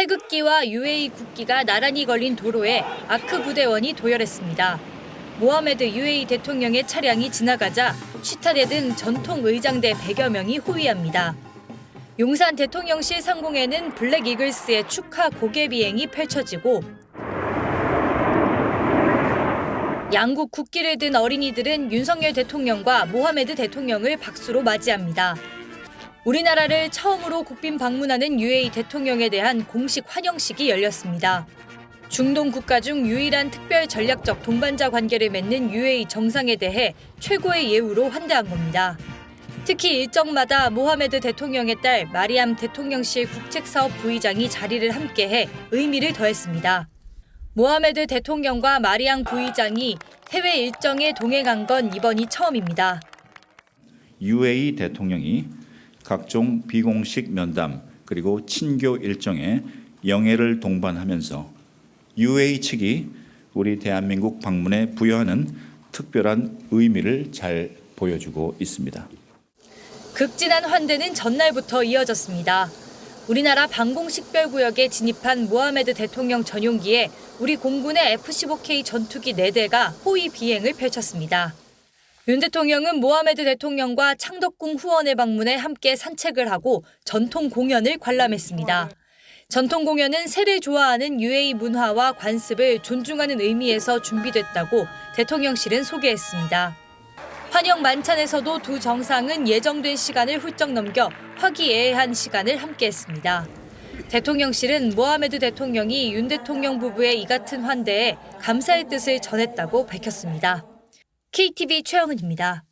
태극기와 UAE 국기가 나란히 걸린 도로에 아크 부대원이 도열했습니다. 모하메드 UAE 대통령의 차량이 지나가자 취타되던 전통 의장대 100여 명이 호위합니다. 용산 대통령실 상공에는 블랙 이글스의 축하 고개 비행이 펼쳐지고 양국 국기를 든 어린이들은 윤석열 대통령과 모하메드 대통령을 박수로 맞이합니다. 우리나라를 처음으로 국빈 방문하는 UAE 대통령에 대한 공식 환영식이 열렸습니다. 중동 국가 중 유일한 특별 전략적 동반자 관계를 맺는 UAE 정상에 대해 최고의 예우로 환대한 겁니다. 특히 일정마다 모하메드 대통령의 딸 마리암 대통령실 국책사업 부의장이 자리를 함께해 의미를 더했습니다. 모하메드 대통령과 마리앙 부의장이 해외 일정에 동행한 건 이번이 처음입니다. UAE 대통령이 각종 비공식 면담 그리고 친교 일정에 영예를 동반하면서 UAE 측이 우리 대한민국 방문에 부여하는 특별한 의미를 잘 보여주고 있습니다. 극진한 환대는 전날부터 이어졌습니다. 우리나라 방공식별구역에 진입한 모하메드 대통령 전용기에 우리 공군의 F-15K 전투기 4대가 호위 비행을 펼쳤습니다. 윤 대통령은 모하메드 대통령과 창덕궁 후원을 방문해 함께 산책을 하고 전통 공연을 관람했습니다. 전통 공연은 새를 좋아하는 UAE 문화와 관습을 존중하는 의미에서 준비됐다고 대통령실은 소개했습니다. 환영 만찬에서도 두 정상은 예정된 시간을 훌쩍 넘겨 화기애애한 시간을 함께했습니다. 대통령실은 모하메드 대통령이 윤 대통령 부부의 이 같은 환대에 감사의 뜻을 전했다고 밝혔습니다. KTV 최영은입니다.